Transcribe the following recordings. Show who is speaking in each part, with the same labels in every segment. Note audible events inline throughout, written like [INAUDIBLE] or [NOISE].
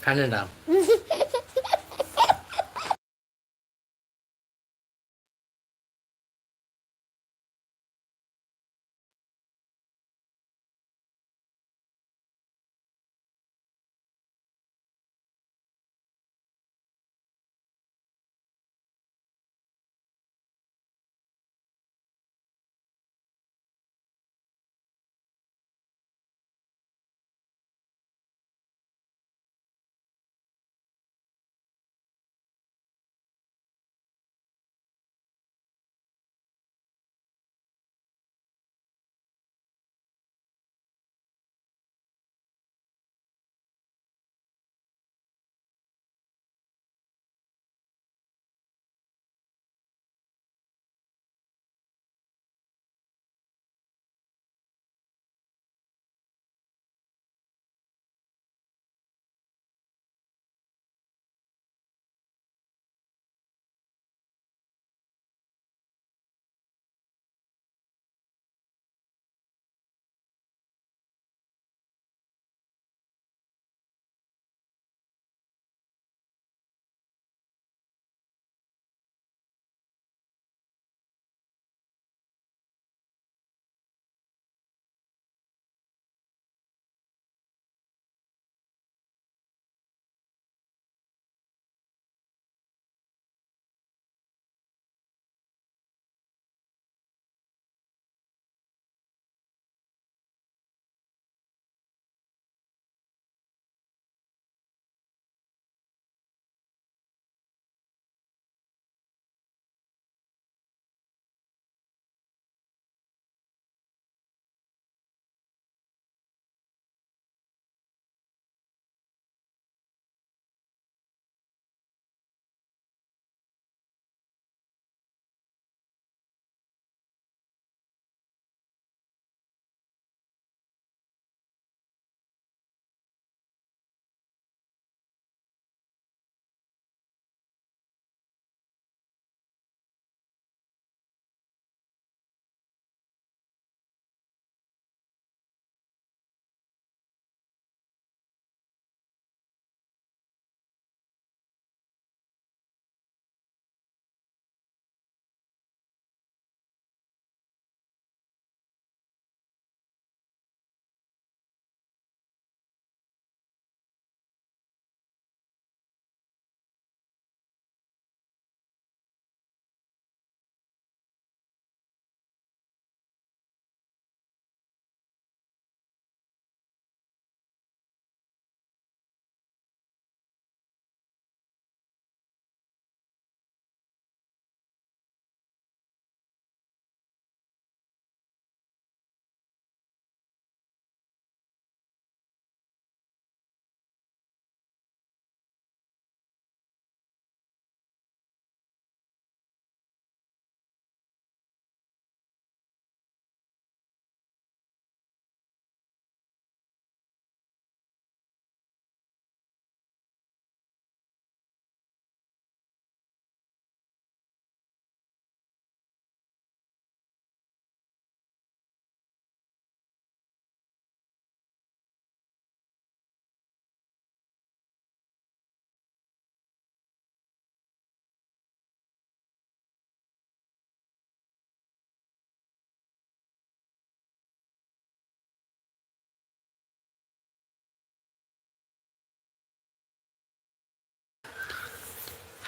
Speaker 1: 看着呢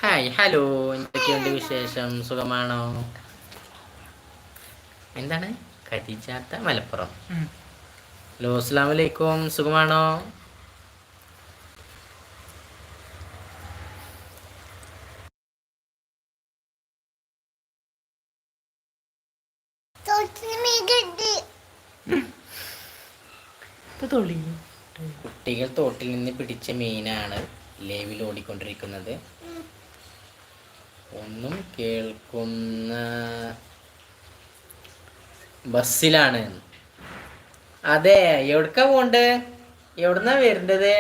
Speaker 1: hi hello. എന്തൊക്കെയുണ്ട് വിശേഷം? സുഖമാണോ? എന്താണ്? ഖദീജാത്ത മലപ്പുറം. ഹലോ അസ്സാം വലൈക്കും സുഖമാണോ കുട്ടികൾ തോട്ടിൽ നിന്ന് പിടിച്ച മീനാണ് ലേവിൽ ഓടിക്കൊണ്ടിരിക്കുന്നത്. ഒന്നും കേൾക്കുന്ന ബസ്സിലാണ്. അതെ എവിടക്കാ പോണ്ട്? എവിടുന്നാ വരേണ്ടത്?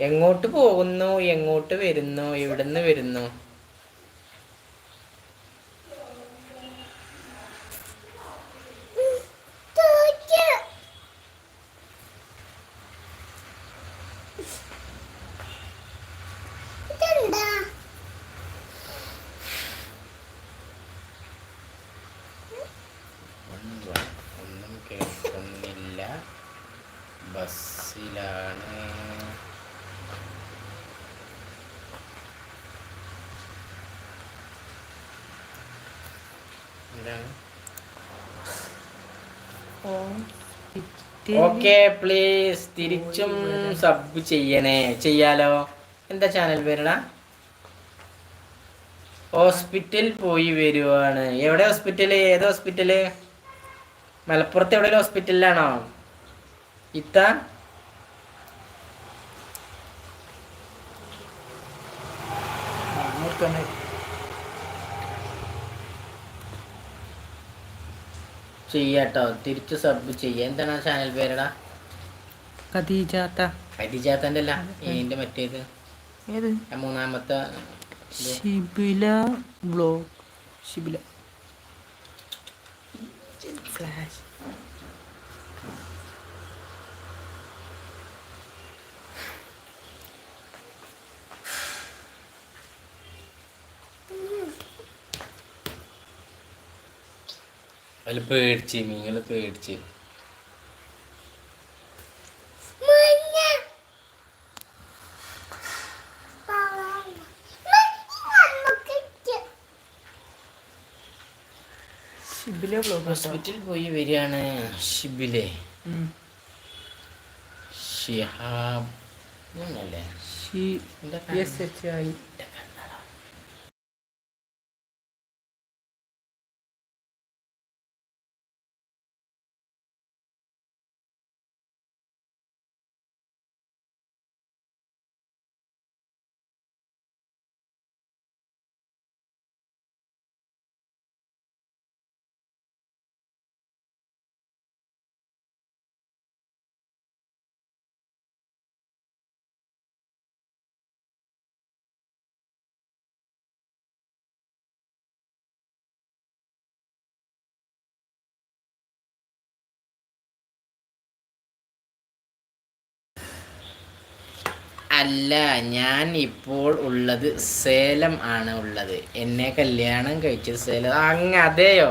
Speaker 1: എങ്ങോട്ട് പോകുന്നു? എങ്ങോട്ട് വരുന്നു? എവിടുന്ന് വരുന്നു എന്താണ്
Speaker 2: ഹോസ്പിറ്റൽ
Speaker 1: ഓക്കെ പ്ലീസ് തിരിച്ചും സബ് ചെയ്യണേ. ചെയ്യാലോ? എന്താ ചാനൽ പേരടാ? ഹോസ്പിറ്റൽ പോയി വരുവാണ്. എവിടെ ഹോസ്പിറ്റൽ ഏത് ഹോസ്പിറ്റൽ മലപ്പുറത്ത് എവിടെ ഹോസ്പിറ്റലിലാണോ ഇത്ത? ചെയ്യാട്ടോ. തിരിച്ചു സബ് ചെയ്യാ. എന്താണ് ആ ചാനൽ പേരടാ?
Speaker 2: ഖദീജാത്ത.
Speaker 1: ഹരിജാത്തന്റെ അല്ല ഇതിന്റെ മറ്റേത്.
Speaker 2: ഏത്?
Speaker 1: മൂന്നാമത്തെ
Speaker 2: ശിബില ബ്ലോഗ്. ഷിബില ഫ്ലാഷ്
Speaker 1: അതിൽ പേടിച്ച് മീങ്ങൾ പേടിച്ച്.
Speaker 2: ഷിബില
Speaker 1: ഹോസ്പിറ്റലിൽ പോയി വരികയാണ് ഷിബിലെ. ഷിഹാബ് എന്നല്ലേ?
Speaker 2: ഷി
Speaker 1: എന്താ
Speaker 2: എസ് എച്ച് ഐ
Speaker 1: അല്ല ഞാൻ ഇപ്പോൾ ഉള്ളത് സേലം ആണ് ഉള്ളത്. എന്നെ കല്യാണം കഴിച്ചത് സേലം. അങ്ങ അതെയോ?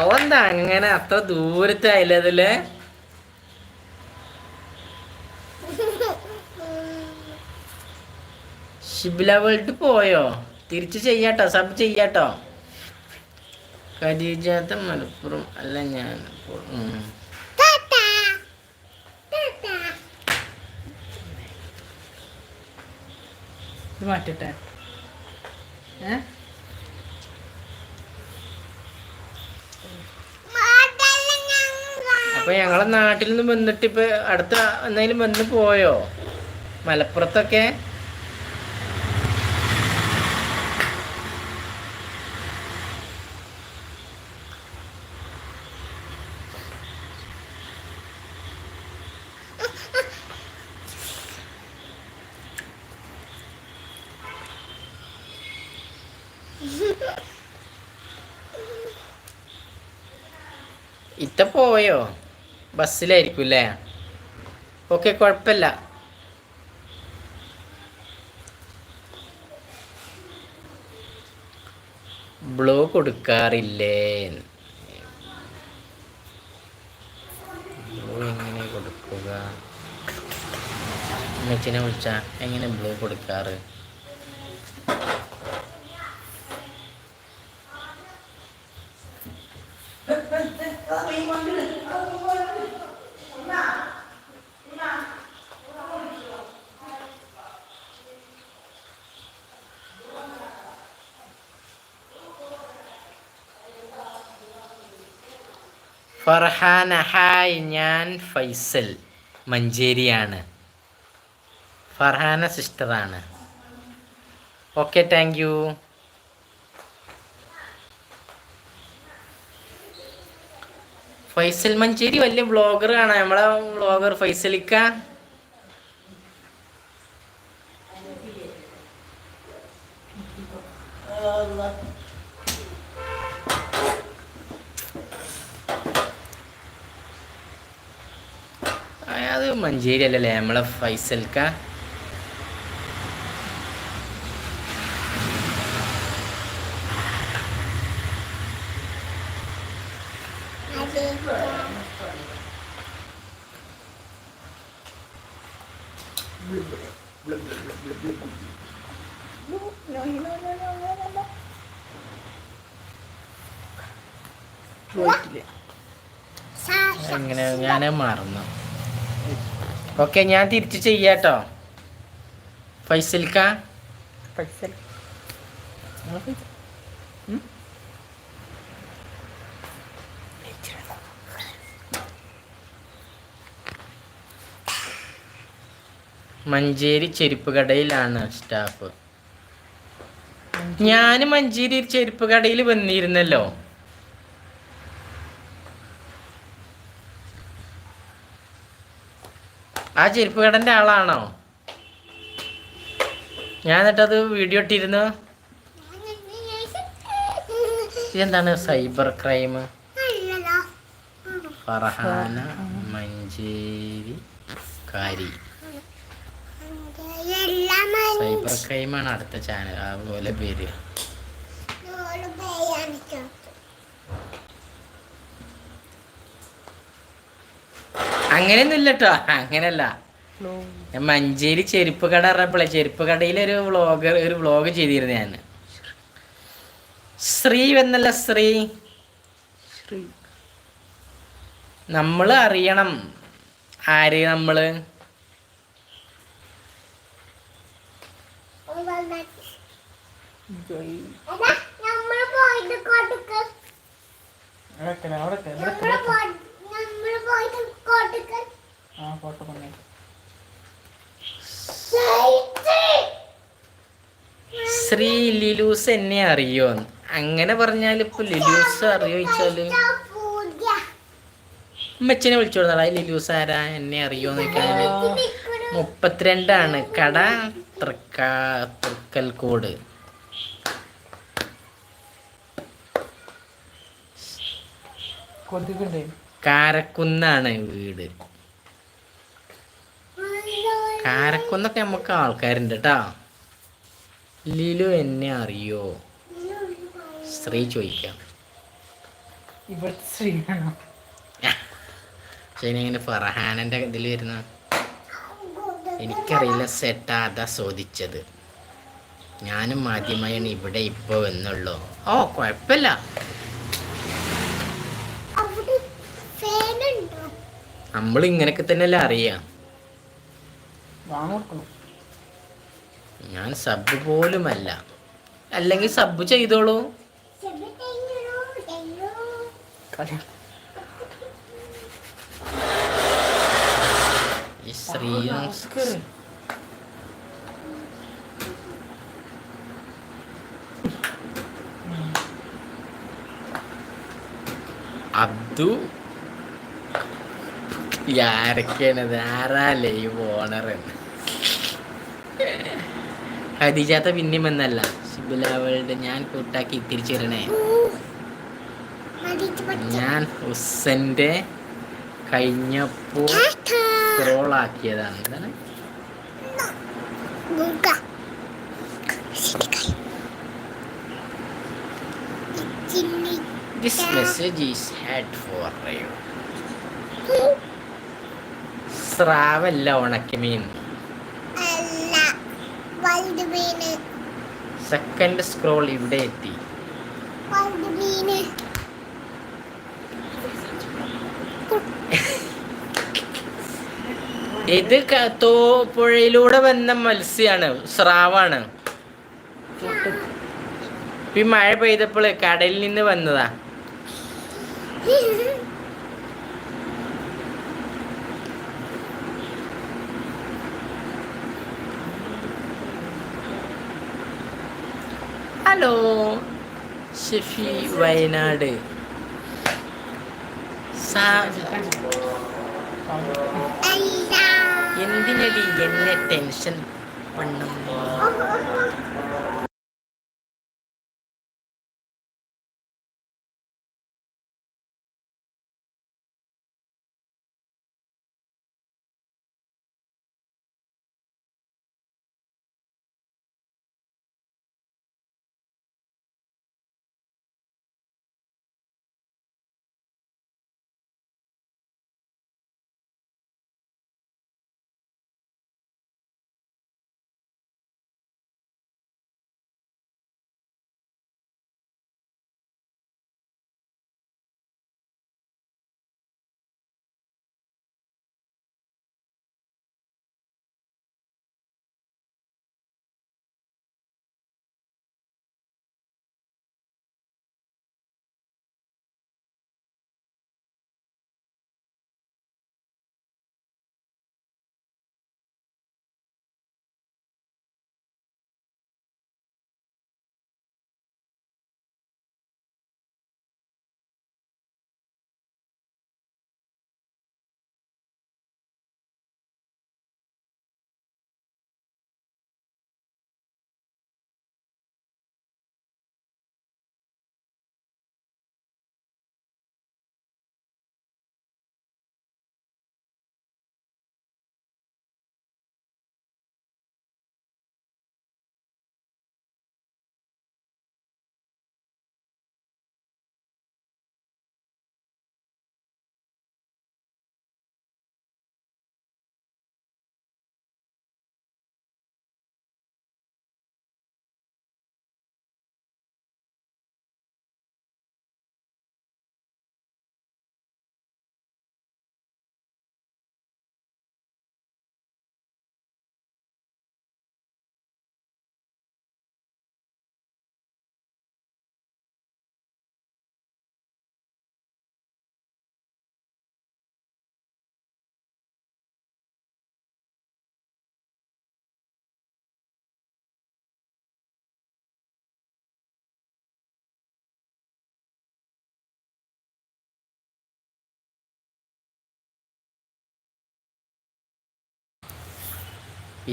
Speaker 1: അവന്താ അങ്ങനെ അത്ര ദൂരത്തായില്ലതിൽ ഷിബില വേൾഡ് പോയോ? തിരിച്ച് ചെയ്യാട്ടോ സബ് ചെയ്യാട്ടോ. ഖദീജാത്ത മലപ്പുറം. അല്ല ഞാൻ ഇപ്പോൾ ഉം.
Speaker 2: ഇത് മാറ്റട്ടെ. ഏ?
Speaker 1: അപ്പൊ ഞങ്ങളെ നാട്ടിൽ നിന്ന് വന്നിട്ട് ഇപ്പൊ അടുത്ത എന്തെങ്കിലും വന്ന് പോയോ? മലപ്പുറത്തൊക്കെ? ഇത്ത പോയോ? ബസ്സിലായിരിക്കും അല്ലേ ഓക്കെ കുഴപ്പമില്ല. ബ്ലോ കൊടുക്കാറില്ലേ ബ്ലോ എങ്ങനെ കൊടുക്കുക? അമ്മച്ചിനെ വിളിച്ചാ എങ്ങനെ ബ്ലോ കൊടുക്കാറ്? ഫർഹാന ഹായ് ഞാൻ ഫൈസൽ മഞ്ചേരിയാണ്. Farhana സിസ്റ്ററാണ്. Okay thank you. Faisal Manjeri വലിയ ബ്ലോഗർ ആണ്. നമ്മളെ ബ്ലോഗർ ഫൈസലിക്ക. അത് മഞ്ചേരി അല്ലല്ലേ? നമ്മളെ ഫൈസൽക്ക. ഓക്കെ ഞാൻ തിരിച്ച് ചെയ്യാട്ടോ. ഫൈസൽക്ക.
Speaker 2: ഫൈസൽ.
Speaker 1: മഞ്ചേരി ചെരുപ്പ് കടയിലാണ് സ്റ്റാഫ്. ഞാൻ മഞ്ചേരി ചെരുപ്പ് കടയിൽ വന്നിരുന്നല്ലോ. ആ ചെരുപ്പ് കടന്റെ ആളാണോ? ഞാൻ എന്നിട്ടത് വീഡിയോ ഇട്ടിരുന്നു? ഇതെന്താണ് സൈബർ ക്രൈം? ഫറഹാന മഞ്ചേരി കാരി. സൈബർ ക്രൈമാണ് അടുത്ത ചാനൽ. അതുപോലെ പേര്. അങ്ങനെയൊന്നും ഇല്ല കേട്ടോ അങ്ങനല്ല ഞാൻ മഞ്ചേരി ചെരുപ്പ് കട പറഞ്ഞപ്പോഴേ ചെരുപ്പ് കടയിൽ ഒരു വ്ളോഗർ ഒരു വ്ളോഗ് ചെയ്തിരുന്നു ഞാൻ ശ്രീ എന്നല്ല ശ്രീ.
Speaker 2: ശ്രീ.
Speaker 1: നമ്മൾ അറിയണം. ആര്
Speaker 3: നമ്മൾ?
Speaker 2: അവിടെ അവിടെ ആ
Speaker 1: ശ്രീ ലിലൂസ് എന്നെ അറിയോ അങ്ങനെ പറഞ്ഞാൽ ഇപ്പൊ ലിലൂസ് അറിയോ ചോദിച്ചാൽ?
Speaker 3: അമ്മച്ചനെ
Speaker 1: ഉമ്മച്ചനെ ലിലൂസ് ആരാ? എന്നെ അറിയോ മുപ്പത്തിരണ്ടാണ്. കട. തൃക്കാ തൃക്കൽക്കോട്.
Speaker 2: കൊതുകുണ്ടേ.
Speaker 1: കാരക്കുന്നാണ് വീട്. കാരക്കുന്നൊക്കെ നമുക്ക് ആൾക്കാരുണ്ട് കേട്ടാ ലിലു എന്നെ അറിയോ? സ്ത്രീ ചോദിക്കാം.
Speaker 2: ഇവിടുത്തെ സ്ത്രീയാണോ?
Speaker 1: പക്ഷെ ഇങ്ങനെ ഫർഹാനന്റെ ഇതിൽ വരുന്ന എനിക്കറിയില്ല സെറ്റാ അതാ ചോദിച്ചത്. ഞാനും ആദ്യമായാണ് ഇവിടെ ഇപ്പോൾ എന്നുള്ളൂ ഓ കുഴപ്പമില്ല
Speaker 3: അവിടെ ഫാനുണ്ടോ
Speaker 1: നമ്മൾ ഇങ്ങനെയൊക്കെ തന്നെയല്ലേ അറിയാം. ഞാൻ സബ് പോലുമല്ല. അല്ലെങ്കിൽ സബ് ചെയ്തോളൂ. അബ്ദു ആരൊക്കെയാണത് പിന്നെയും വന്നല്ല. ഷിബിലാവളുടെ ഞാൻ കൂട്ടാക്കി
Speaker 3: തിരിച്ചിരണേ.
Speaker 1: ഞാൻ ഹുസന്റെ കഴിഞ്ഞപ്പോ ട്രോളാക്കിയതാണ് this message is head for you സ്രാവല്ല ഉണക്കമീൻ സെക്കൻഡ് സ്ക്രോൾ ഇവിടെ എത്തി. ഇത് തോ പുഴയിലൂടെ വന്ന മത്സ്യാണ് സ്രാവാണ്. ഈ മഴ പെയ്തപ്പോൾ കടലിൽ നിന്ന് വന്നതാ. [LAUGHS] ഹലോ. ഷെഫി വയനാട്. എന്തിനടി എന്നെ ടെൻഷൻ പണ്ണുന്നു?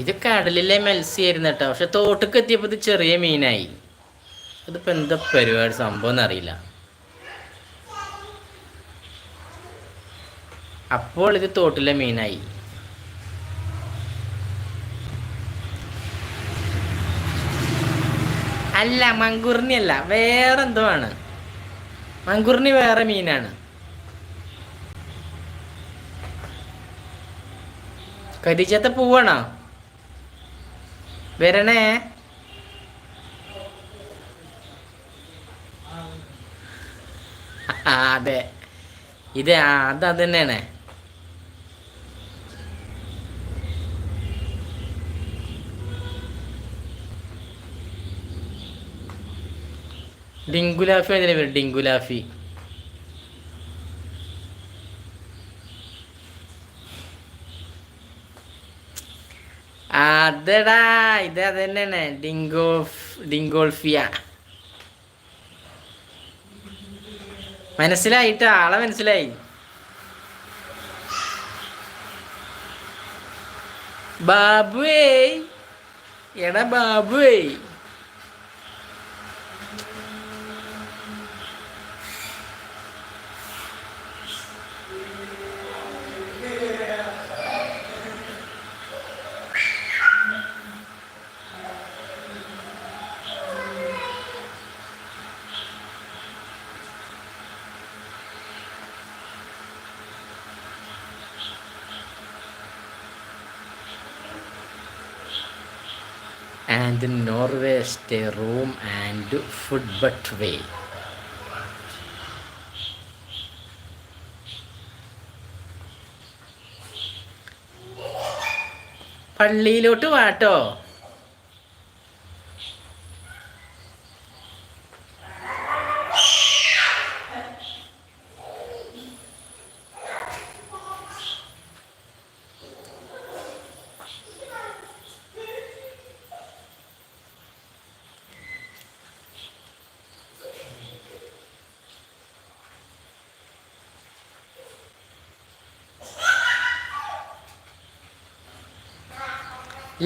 Speaker 1: ഇത് കടലിലെ മത്സ്യമായിരുന്നു കേട്ടോ. പക്ഷെ തോട്ടക്ക് എത്തിയപ്പോൾ ഇത് ചെറിയ മീനായി. ഇതിപ്പോൾ എന്താ പരിപാടി? സംഭവം എന്നറിയില്ല. അപ്പോൾ ഇത് തോട്ടിലെ മീനായി. അല്ല മങ്കുറിനി അല്ല. വേറെ എന്തോ ആണ്. മങ്കുറിനി വേറെ മീനാണ്. കരിച്ചത്തെ പൂവാണോ? വരണേ. അതെ. ഇത് അത് അത് തന്നെയാണ് ഡിങ്കുലാഫി അതിനെ പേര് ഡിങ്കുലാഫി. അതെടാ ഇത് അത് തന്നെയാണ് ഡിങ്കോഫ് ഡിങ്കോൾഫിയ. മനസ്സിലായിട്ട്? ആളെ മനസ്സിലായി? ബാബുവേ. എടാ ബാബുവേ. The Norway stay room and food but way. പള്ളിയിലോട്ട് വാട്ടോ.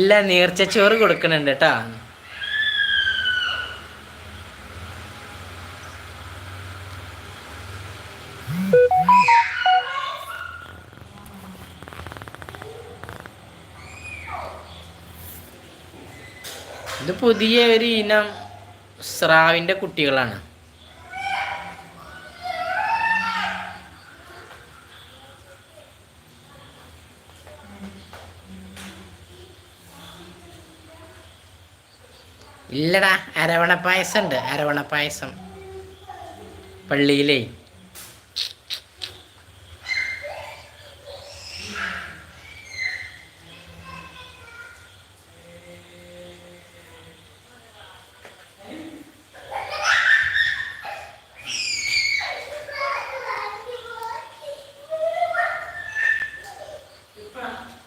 Speaker 1: ഇല്ല നീർച്ചച്ചോറ് കൊടുക്കണുണ്ട് കേട്ടാ. ഇത് പുതിയ ഒരു ഇനം സ്രാവിന്റെ കുട്ടികളാണ്. ഇല്ലടാ അരവണ പായസം ഉണ്ട് അരവണ പായസം പള്ളിയിലേ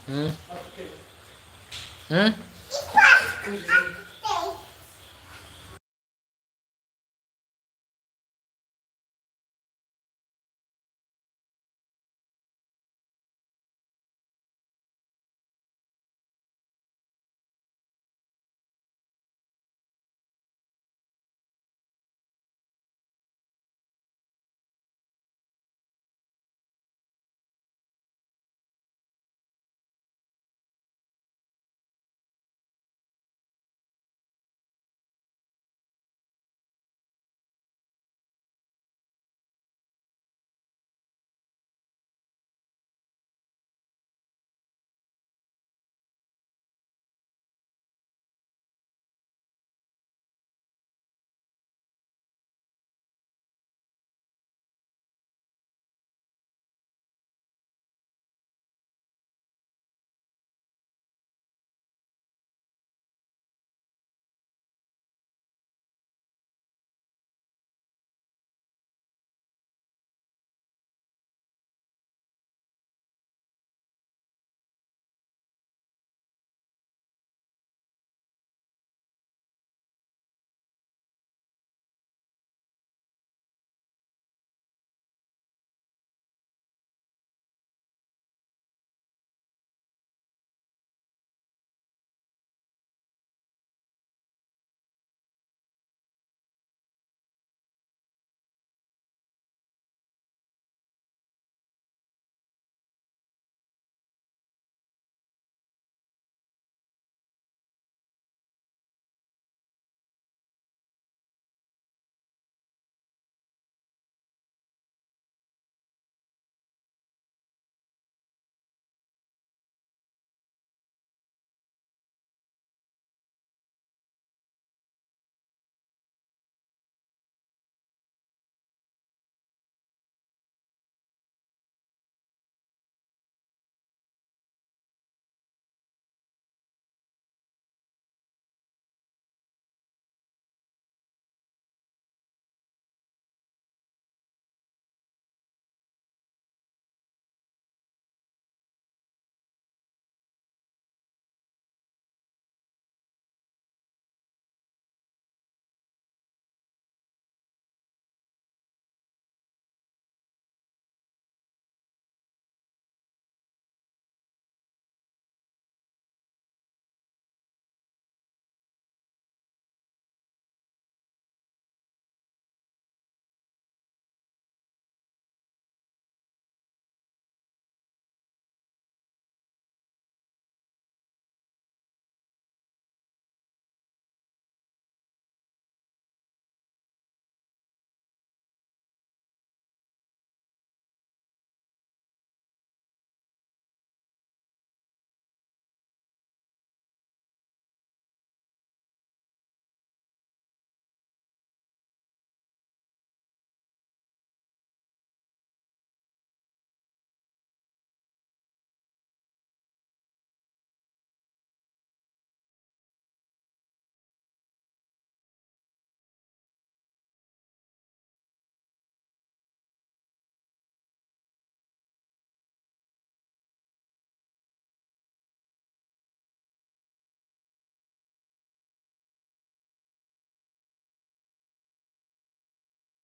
Speaker 1: ഉം. ഉം?